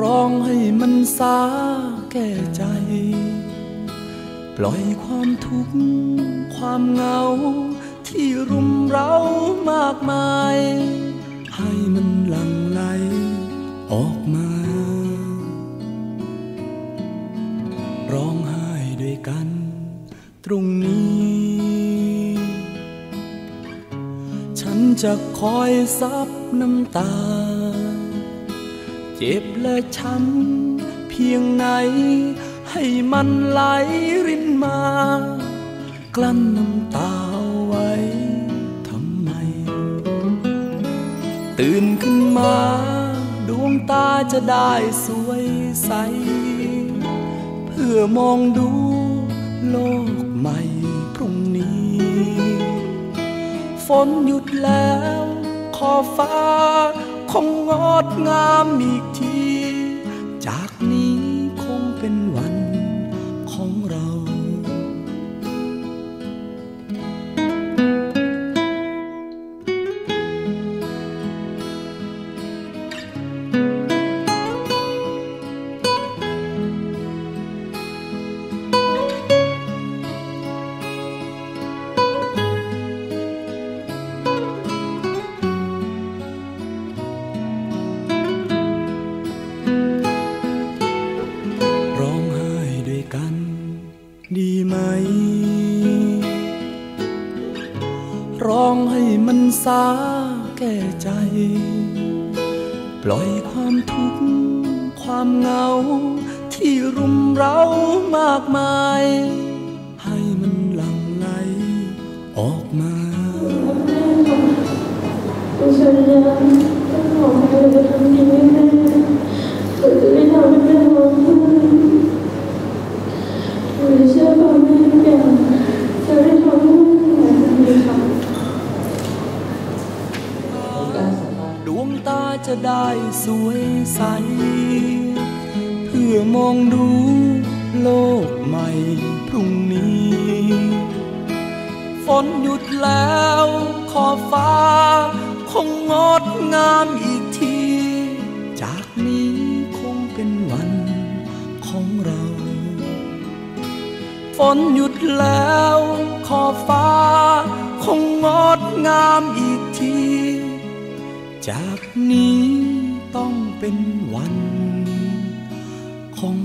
ร้องให้มันสาแก่ใจ ปล่อยความทุกข์ความเหงา ที่รุมเร้ามากมาย ให้มันหลั่งไหลออกมา ร้องไห้ด้วยกัน ตรงนี้ ฉันจะคอยซับน้ำตา จ็บและช้ำเพียงไหน ให้มันไหลรินมา กลั้นน้ำตาไว้ทำไม ตื่นขึ้นมา ดวงตาจะได้สวยใส เพื่อมองดูโลกใหม่พรุ่งนี้ ฝนหยุดแล้วขอฟ้า คงงดงามอีกที จากนี้คงเป็นวัน ร้องให้มันสาแก่ใจ ปล่อยความทุกข์ความเหงา ที่รุมเร้ามากมาย ให้มันหลั่งไหลออกมา จะได้สวยใส เพื่อมองดูโลกใหม่พรุ่งนี้ ฝนหยุดแล้วขอฟ้า คงงดงามอีกที จากนี้คงเป็นวันของเรา ฝนหยุดแล้วขอฟ้า คงงดงามอีกที จากนี้ต้องเป็นวันของ